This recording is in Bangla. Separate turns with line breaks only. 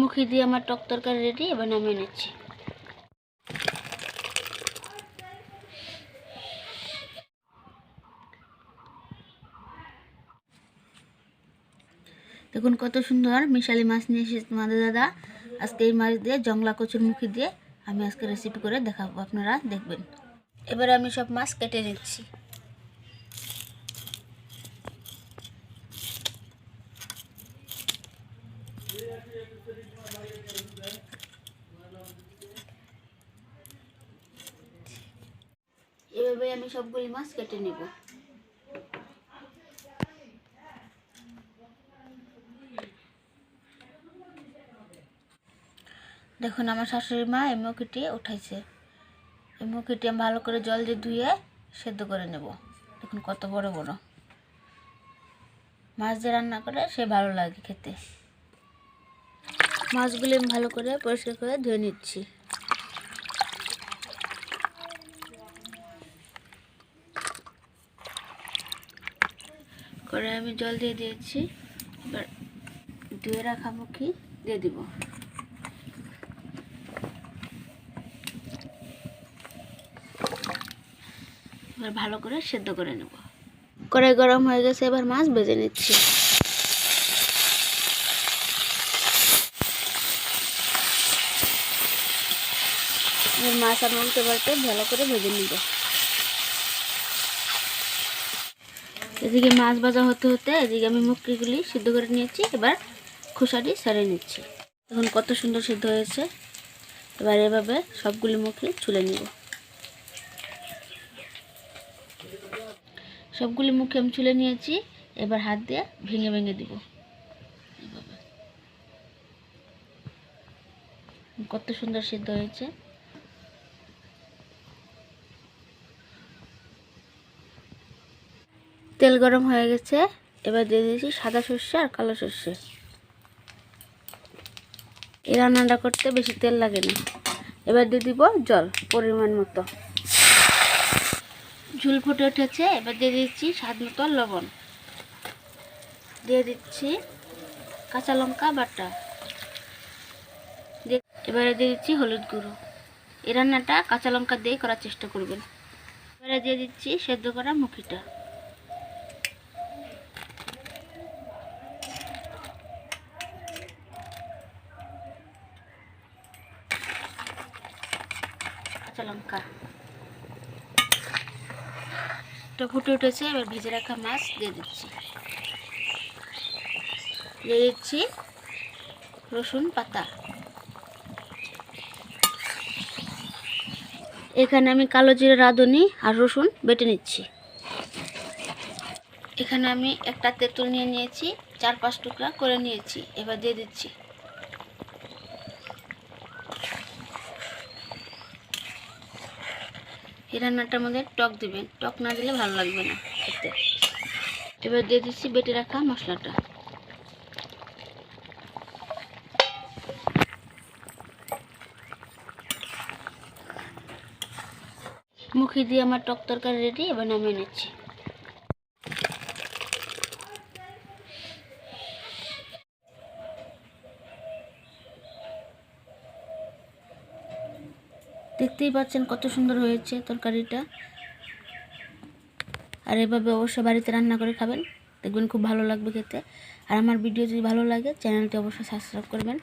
মুখি দিয়ে আমার টক তরকারি রেডি এবার নামিয়ে নিচ্ছি। দেখুন কত সুন্দর মিশালি মাছ নিয়ে এসেছে তোমাদের দাদা। আজকে এই মাছ দিয়ে জংলা কচুর মুখি দিয়ে আমি আজকে রেসিপি করে দেখাবো, আপনারা দেখবেন। এবারে আমি সব মাছ কেটে নিচ্ছি। এভাবে আমি সবগুলি মাছ কেটে নেব। দেখুন, আমার শাশুড়ি মা এই মুখিটি উঠাইছে। এই কেটে আমি ভালো করে জল দিয়ে ধুয়ে সেদ্ধ করে নেব। দেখুন, কত বড় বড়। মাছ দিয়ে রান্না করে সে ভালো লাগে খেতে। মাছগুলি আমি ভালো করে পরিষ্কার করে ধুয়ে নিচ্ছি। করে আমি জল দিয়ে দিয়েছি। এবার ধুয়ে রাখা মুখি দিয়ে দিব। এবার ভালো করে সেদ্ধ করে নেব। কড়াই গরম হয়ে গেছে, এবার মাছ ভেজে নিচ্ছি। মাছ আর উল্টে পাল্টে ভালো করে ভেজে নিব। এদিকে মাছ ভাজা হতে হতে এদিকে আমি মুক্তিগুলি সিদ্ধ করে নিয়েছি, এবার খোসাটি সারিয়ে নিচ্ছি। দেখুন কত সুন্দর সিদ্ধ হয়েছে। এবার এভাবে সবগুলি মুখি ছুলে নিব। সবগুলি মুখে আমি ছুলে নিয়েছি, এবার হাত দিয়ে ভেঙে ভেঙে দিব। কত সুন্দর সিদ্ধ হয়েছে। তেল গরম হয়ে গেছে। এবার দিয়ে দিয়েছি সাদা সর্ষে আর কালো সর্ষে। এই রান্নাটা করতে বেশি তেল লাগে না। এবার দিয়ে দিব জল পরিমাণ মতো। ঝুল ফুটে উঠেছে, এবার দিয়ে দিচ্ছি স্বাদ মতো লবণ। দিয়ে দিচ্ছি কাঁচা লঙ্কা বাটা। এবারে দিয়ে দিচ্ছি হলুদ গুঁড়ো। এই রান্নাটা কাঁচা লঙ্কা দিয়ে করার চেষ্টা করবেন। এবারে দিয়ে দিচ্ছি সেদ্ধ করা মুখিটা। কাঁচা লঙ্কা। তো ফুটে উঠেছে, এবার ভেজে রাখা মাছ দিয়ে দিচ্ছি। দিয়ে দিচ্ছি রসুন পাতা। এখানে আমি কালো জিরে রাঁধুনি আর রসুন বেটে নিচ্ছি। এখানে আমি একটা তেঁতুল নিয়ে নিয়েছি, চার পাঁচ টুকরা করে নিয়েছি, এবার দিয়ে দিচ্ছি। এই রান্নাটার মধ্যে টক দিবেন। টক না দিলে ভালো লাগবে না খেতে। এবার দিয়ে দিচ্ছি বেটে রাখা মশলাটা। মুখে দিয়ে আমার টক তরকারি রেডি এবার নামিয়ে নিচ্ছি। দেখতেই পাচ্ছেন কত সুন্দর হয়েছে তরকারিটা। আর এভাবে অবশ্যই বাড়িতে রান্না করে খাবেন, দেখবেন খুব ভালো লাগবে খেতে। আর আমার ভিডিও যদি ভালো লাগে, চ্যানেলটি অবশ্যই সাবস্ক্রাইব করবেন।